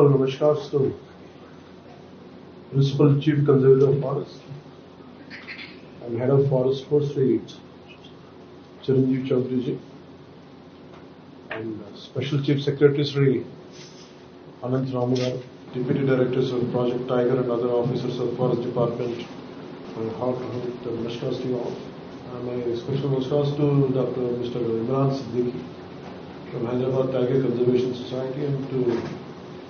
heartfelt namaskars to Principal Chief Conservator of Forest and Head of Forest Force Sri Chiranjeev Chaudhary and uh, Special Chief Secretary Sri Anant Ramagar, Deputy Directors of Project Tiger and other officers of Forest Department. My heartfelt namaskars to you all. Uh, my special namaskars to Dr. Mr. Imran Siddiqui from Hyderabad Tiger Conservation Society and to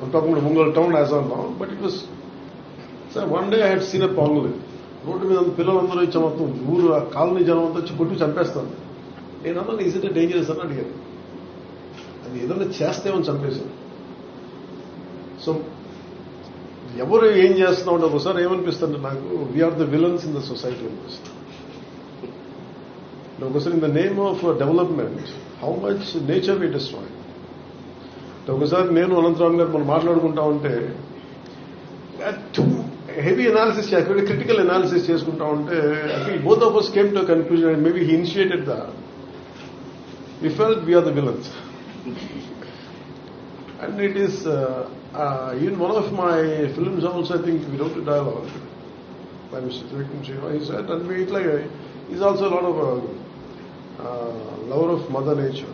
I'm talking about Ungol town as of now, but it was. So one day I had seen a road మీద పిల్లలందరూ ఇచ్చే మొత్తం ఊరు ఆ colony జనం అంతా వచ్చి కొట్టి చంపేస్తాను నేను అన్నాను ఈజ్ ఇట్ డేంజరస్ అని అడిగాను అది ఏదైనా చేస్తేమని చంపేశాను సో ఎవరు ఏం చేస్తున్నాం అంటే ఒకసారి ఏమనిపిస్తుంది నాకు we are the villains in the society అనిపిస్తుంది. ఒకసారి in the name of development how much nature we destroy ఒకసారి నేను అనంతరామ్ గారు మనం మాట్లాడుకుంటా ఉంటే heavy analysis very critical analysis చేసుకుంటా ఉంటే I think both of us came to conclusion maybe he initiated the we felt we're the villains And it is, uh, uh, in one of my films also, I think we wrote a dialogue by Mr. Trivikram Shiva. He said, and we, it's like, a, he's also a lot of a uh, lover of Mother Nature.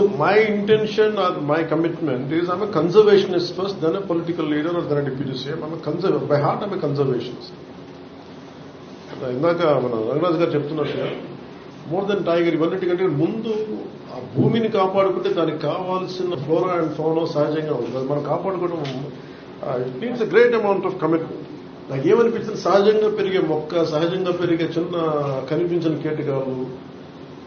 so my intention or my commitment is I'm conservationist first then a political leader or then deputy CM I'm conserve by heart I'm conservationist ఇందాక మన రంగరాజు గారు చెప్తున్నట్టుగా more than tiger ఇవన్నిటికంటే ముందు ఆ భూమిని కాపాడుకుంటే దానికి కావాల్సిన flora and ఫోనో సహజంగా ఉంది అది మనం కాపాడుకోవడం it means a great amount of commitment నాకు ఏమనిపించింది సహజంగా పెరిగే మొక్క సహజంగా పెరిగే చిన్న కనిపించిన కీటకాలు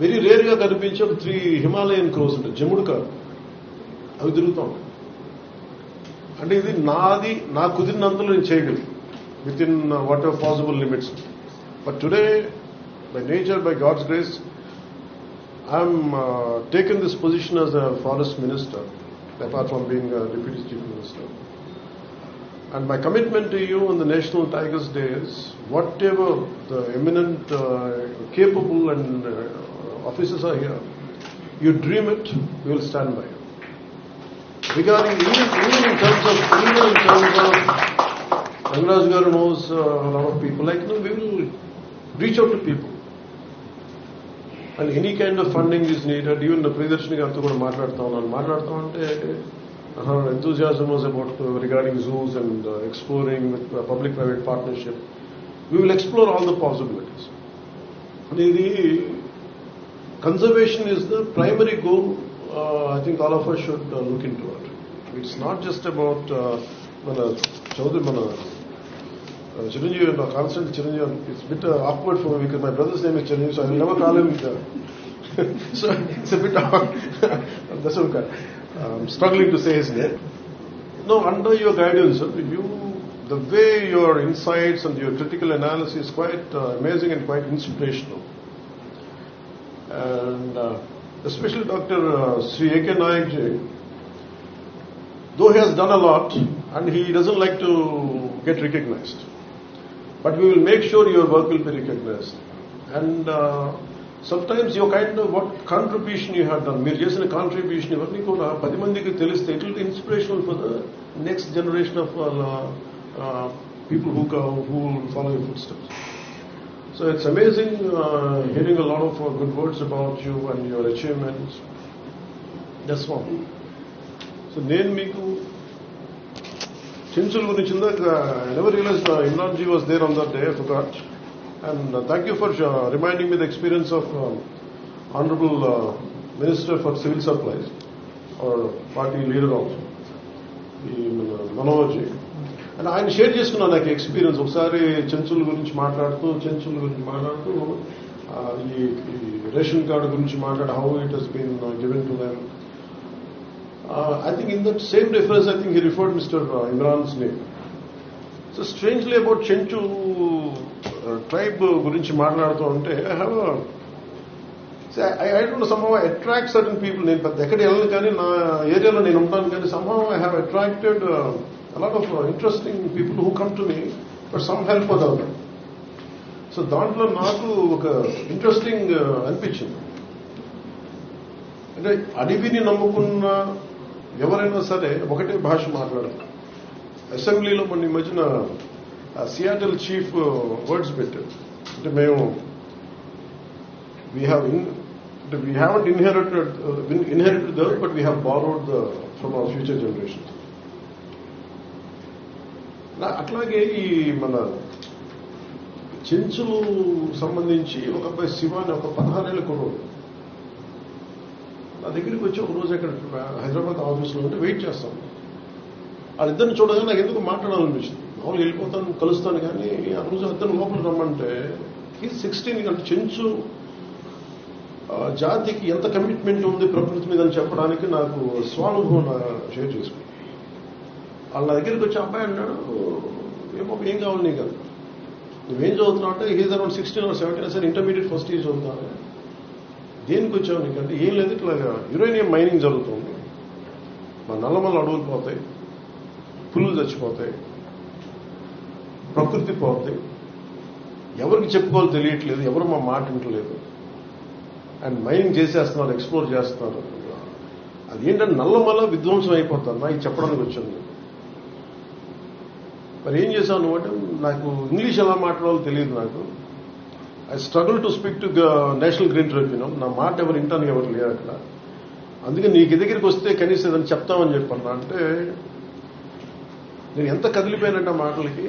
వెరీ రేర్గా కనిపించే ఒక త్రీ హిమాలయన్ క్రోస్ ఉంటాయి. జముడు కాదు. అవి తిరుగుతూ ఉంటాయి. అంటే ఇది నాది నా కుదిరినంతలో నేను చేయగలను. Within whatever possible limits but today by nature by God's grace I'm taken this position as a forest minister apart from being deputy chief minister And my commitment to you on the National Tigers Day is whatever the eminent, uh, capable and uh, officers are here, you dream it, we will stand by you. Regarding even, even in terms of, even in terms of, Rangraj Garu knows uh, a lot of people, like, no, we will reach out to people. And any kind of funding is needed, even the Pridarshini గారితో కూడా మాట్లాడుతా ఉన్నాను మాట్లాడుతా ఉంటే her enthusiasm was about uh, regarding zoos and uh, exploring with uh, public-private partnership. We will explore all the possibilities. And ఇది conservation is the primary goal. Uh, I think all of us should uh, look into it. It's not just about uh, మన చౌదరి మన uh, Chiranjeevi, no, constant Chiranjeevi. It's a bit uh, awkward for me because my brother's name is Chiranjeevi, so I will never call him. uh. I'm struggling to say his name. No, under your guidance, you, the way your insights and your critical analysis is quite uh, amazing and quite inspirational. And uh, especially Dr. Uh, Sri A.K. Nayak though he has done a lot and he doesn't like to get recognized, but we will make sure your work will be recognized. And uh, sometimes your kind of what contribution you have done, మీరు చేసిన contribution ఇవన్నీ కూడా పది మందికి తెలిస్తే it will be inspirational for the next generation of people who who follow your footsteps So it's amazing uh, hearing a lot of uh, good words about you and your achievements. That's one. So నేను మీకు చెంచుల గురించి ఇందాక I never realise Imran ji was there on that day forgot and thank you for reminding me the experience of honourable minister for civil supplies or party leader also ఈ మన and ఆయన share చేసుకున్నాను నాకు experience ఒకసారి చెంచుల గురించి మాట్లాడుతూ చెంచుల గురించి మాట్లాడుతూ ఈ రేషన్ కార్డు గురించి మాట్లాడు how it has been given to them I think in that same reference I think he referred Mr Imran's name so strangely about Chenchu tribe గురించి మాట్లాడుతూ ఉంటే I have I don't somehow attract certain people నేను పెద్ద ఎక్కడ వెళ్ళను కానీ నా ఏరియాలో నేను ఉంటాను కానీ somehow I have attracted a lot of interesting people who come to me but some help other so దాంట్లో నాకు ఒక ఇంట్రెస్టింగ్ అనిపించింది. అంటే అడవిని నమ్ముకున్న ఎవరైనా సరే ఒకటే భాష మాట్లాడతారు అసెంబ్లీలో మొన్న ఈ మధ్యన సియాటల్ చీఫ్ వర్డ్స్ పెట్టారు అంటే మేము వీ హ్యావ్ అంటే we haven't inherited inherited the but we have borrowed the from our future generation అట్లాగే ఈ మన చెంచులు సంబంధించి ఒక అబ్బాయి శివ అని ఒక పదహారేళ్ళ కుర్రోడు నా దగ్గరికి వచ్చి ఒక రోజు అక్కడ హైదరాబాద్ ఆఫీస్లో ఉంటే వెయిట్ చేస్తాం. వాళ్ళిద్దరిని చూడగానే నాకు ఎందుకు మాట్లాడాలనిపించింది? మామూలుగా వెళ్ళిపోతాను కలుస్తాను కానీ ఆ రోజు అద్దరు లోపల రమ్మంటే ఈ సిక్స్టీన్ అంటే చెంచు జాతికి ఎంత కమిట్మెంట్ ఉంది ప్రకృతి మీద అని చెప్పడానికి నాకు స్వానుభవం షేర్ చేసుకున్నాను వాళ్ళ దగ్గరికి వచ్చి అబ్బాయి అన్నాడు ఏమో ఏం కావాలి నీకు? కదా నువ్వేం చదువుతున్నావు అంటే he's around sixteen or seventeen sir intermediate first year చదువుతాను దేనికి వచ్చావు నీకు? అంటే ఏం లేదు ఇట్లా యురేనియం మైనింగ్ జరుగుతుంది. మా నల్లమల్ల అడవులు పోతాయి పులులు చచ్చిపోతాయి. ప్రకృతి పోతే ఎవరికి చెప్పుకోవాలో తెలియట్లేదు ఎవరు మా మాట వింటలేదు. అండ్ మైనింగ్ చేసేస్తున్నారు ఎక్స్ప్లోర్ చేస్తున్నారు. అది ఏంటంటే నల్లమల్ల విధ్వంసం అయిపోతాను నాకు చెప్పడానికి వచ్చింది. మరి ఏం చేశాను అంటే నాకు ఇంగ్లీష్ ఎలా మాట్లాడాలో తెలియదు నాకు. I struggle to speak to National Green Tribunal నా మాట ఎవరు వింటానికి ఎవరు లేరు అక్కడ. అందుకే నీకు దగ్గరికి వస్తే కనీసం ఏదైనా చెప్తామని చెప్పన్నా. అంటే నేను ఎంత కదిలిపోయానంటే ఆ మాటలకి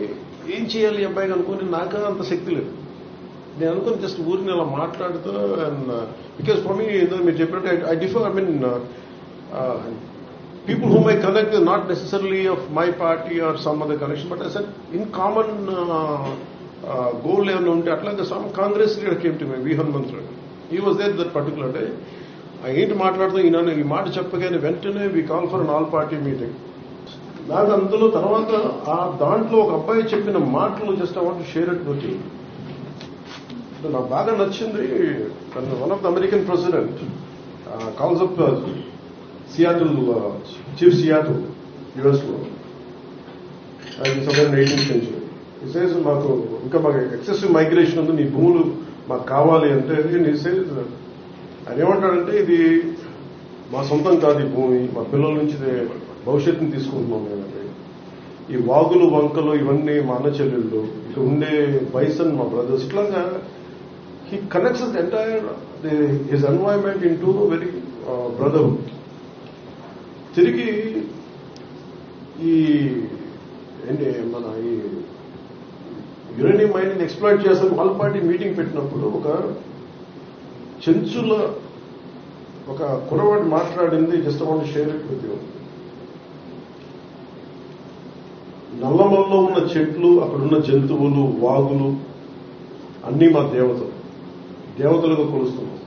ఏం చేయాలి అబ్బాయికి అనుకుని నాకు అంత శక్తి లేదు. నేను అనుకుని జస్ట్ ఊరిని అలా మాట్లాడుతూ అండ్ బికాస్ ఫర్ మీ మీరు చెప్పినట్టు I differ I mean people whom I connect not not necessarily of my party or some other connection, but I said in common uh, uh, goal ఏమైనా ఉంటే అట్లాగే some Congress leader came to my V Hanumanth ఈ was there that particular day ఏంటి మాట్లాడుతూ ఈయన ఈ మాట చెప్పగానే వెంటనే we call for an all party meeting నాకు అందులో తర్వాత ఆ దాంట్లో ఒక అబ్బాయి చెప్పిన మాటలు just I want share it with నాకు బాగా నచ్చింది one of the American president calls up Seattle chief Seattle యుఎస్లో. సదర్ ఎయిటీన్ సెంచురీ సేస్ మాకు ఇంకా మాకు ఎక్సెసివ్ మైగ్రేషన్ ఉంది నీ భూములు మాకు కావాలి అంటే నీ సేస్ ఆయన ఏమంటాడంటే ఇది మా సొంతం కాదు ఈ భూమి మా పిల్లల నుంచి భవిష్యత్తుని తీసుకుంటున్నాం మేమంటే ఈ వాగులు వంకలు ఇవన్నీ మా అన్న చెల్లెళ్ళు ఇక్కడ ఉండే బైసన్ మా బ్రదర్స్ ఇట్లాగా he connects entire his environment in to very brotherhood తిరిగి ఈ ఏంటి మన ఈ యురేనియం మైనింగ్ ఎక్స్ప్లాయిట్ చేస్తాను వాళ్ళ పార్టీ మీటింగ్ పెట్టినప్పుడు ఒక చెంచుల ఒక కురవాడు మాట్లాడింది just want share it with you నల్లమల్లో ఉన్న చెట్లు అక్కడున్న జంతువులు వాగులు అన్నీ మా దేవతలు. దేవతలుగా కొలుస్తున్నాం.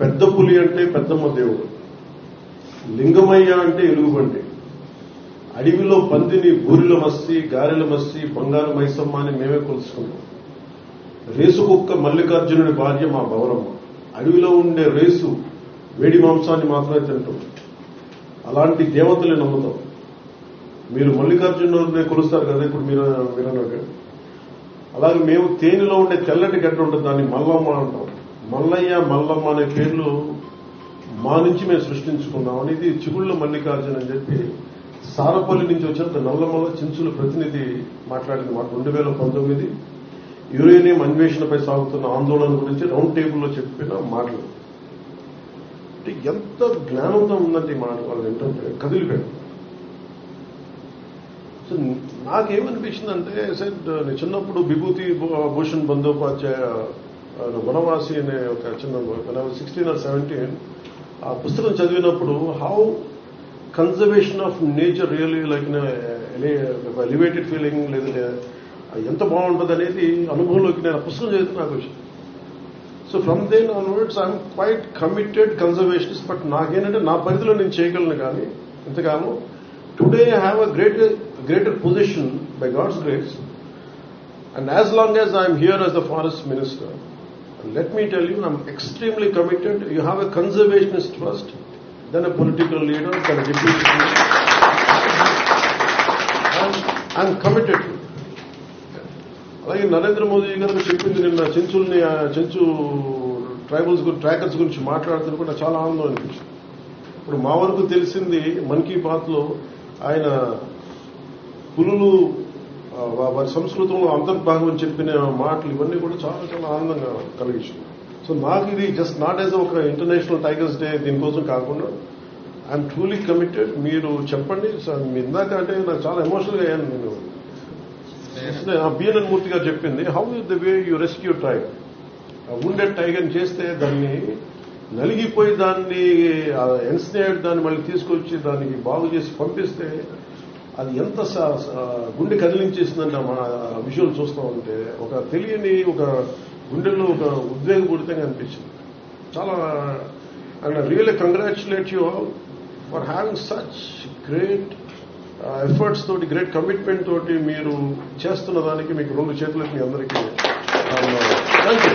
పెద్ద పులి అంటే పెద్దమ్మ దేవుడు. లింగమయ్య అంటే ఎలుగుబండి అడవిలో పందిని బూరిల మస్సి గారెల మస్సి బంగారు మైసమ్మ అని మేమే కొలుసుకున్నాం రేసు కుక్క మల్లికార్జునుడి భార్య మా గౌరమ్మ అడవిలో ఉండే రేసు వేడి మాంసాన్ని మాత్రమే తింటాం. అలాంటి దేవతలే నమ్ముతాం. మీరు మల్లికార్జునుడిని కొలుస్తారు కదా ఇప్పుడు మీరు మీరన్నట్టు అలాగే మేము తేనెలో ఉండే తెల్లటి గడ్డ ఉంటుంది దాన్ని మల్లమ్మ అంటాం. మల్లయ్య మల్లమ్మ అనే పేర్లు మా నుంచి మేము సృష్టించుకున్నాం అనేది చిగుళ్ళ మల్లికార్జున అని చెప్పి సారపల్లి నుంచి వచ్చిన నల్లమల్ల చించుల ప్రతినిధి మాట్లాడింది మాకు రెండు వేల పంతొమ్మిది. యురేనియం అన్వేషణపై సాగుతున్న ఆందోళన గురించి రౌండ్ టేబుల్లో చెప్పిన మాటలు. అంటే ఎంత జ్ఞానంతో ఉందంటే మాట వాళ్ళు ఏంటంటే కదిలిపోయారు. సో నాకేమనిపించిందంటే సైడ్ నేను చిన్నప్పుడు విభూతి భూషణ్ బందోపాధ్యాయ వనవాసి అనే ఒక చిన్న సిక్స్టీన్ ఆర్ సెవెంటీన్ ఆ పుస్తకం చదివినప్పుడు how conservation of nature really like elevated feeling లేదా ఎంత బాగుంటుంది అనేది అనుభవంలోకి నేను ఆ పుస్తకం చదివితే నాకు వచ్చింది so from then onwards I'm quite committed conservationist but నాకేంటంటే నా పరిధిలో నేను చేయగలను కానీ ఇంతకాలం today I have a greater greater position by God's grace and as long as I'm here as the forest minister let me tell you, I'm extremely committed. You have a conservationist first, then a political leader, then a deputy leader. అలాగే నరేంద్ర మోదీ గారు చెప్పింది నిన్న చెంచుల్ని Chenchu tribals గురించి trackers గురించి మాట్లాడుతున్న కూడా చాలా ఆనందం అనిపించింది ఇప్పుడు మా వరకు తెలిసింది మన్ కీ బాత్ ఆయన పులులు వారి సంస్కృతంలో అంతర్భాగం అని చెప్పిన మాటలు ఇవన్నీ కూడా చాలా చాలా ఆనందంగా కలిగించింది. సో నాకు ఇది జస్ట్ నాట్ యాజ్ ఒక ఇంటర్నేషనల్ టైగర్స్ డే దీనికోసం కాకుండా ఐఎమ్ ట్రూలీ కమిటెడ్ మీరు చెప్పండి. సో మీ ఇందాక అంటే నాకు చాలా ఎమోషనల్గా అయ్యాను నేను. బిఎన్ఎన్ మూర్తి గారు చెప్పింది how is the way you rescue tiger ఉండే టైగర్ చేస్తే దాన్ని నలిగిపోయి దాన్ని ఎన్స్నేట్ దాన్ని మళ్ళీ తీసుకొచ్చి దానికి బాగు చేసి పంపిస్తే అది ఎంత గుండె కదిలించేసిందంటే మన విజువల్ చూస్తూ ఉంటే ఒక తెలియని ఒక గుండెల్లో ఒక ఉద్వేగపూరితంగా అనిపించింది. చాలా and really congratulate you all for having such great efforts తోటి గ్రేట్ కమిట్మెంట్ తోటి మీరు చేస్తున్న దానికి మీకు రెండు చేతులకి మీ అందరికీ thank you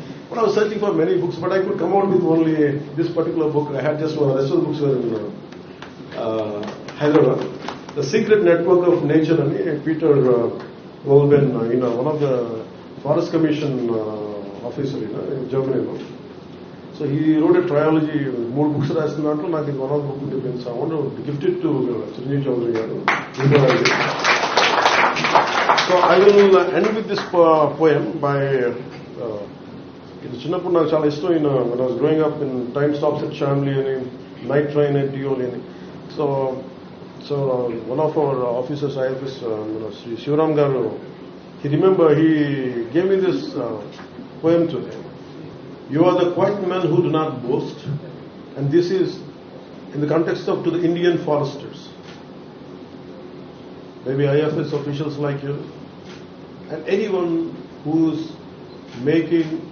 but I was searching for many books but I could come out with only this particular book I had just rest of books Hyderabad the secret network of nature అని Peter వోల్బెన్ ఈయన one of the forest commission officer ఈయన జర్మనీలో so ఈ road trilogy మూడు books రాసిన దాంట్లో నాకు ఇది one of book depends I want gifted to Chiranjeevi Chowdary గారు so I will end with this poem by ఇది చిన్నప్పుడు నాకు చాలా ఇష్టం ఈయన when I was growing up in time stops at family అని నైట్ ట్రైన్ at డియోలి అని so So uh, one of our officers, IFS, uh, you know, Sri Shivaram Garu, he remember he gave me this uh, poem today. You are the quiet men who do not boast, and this is in the context of to the Indian foresters. Maybe IFS officials like you, and anyone who's making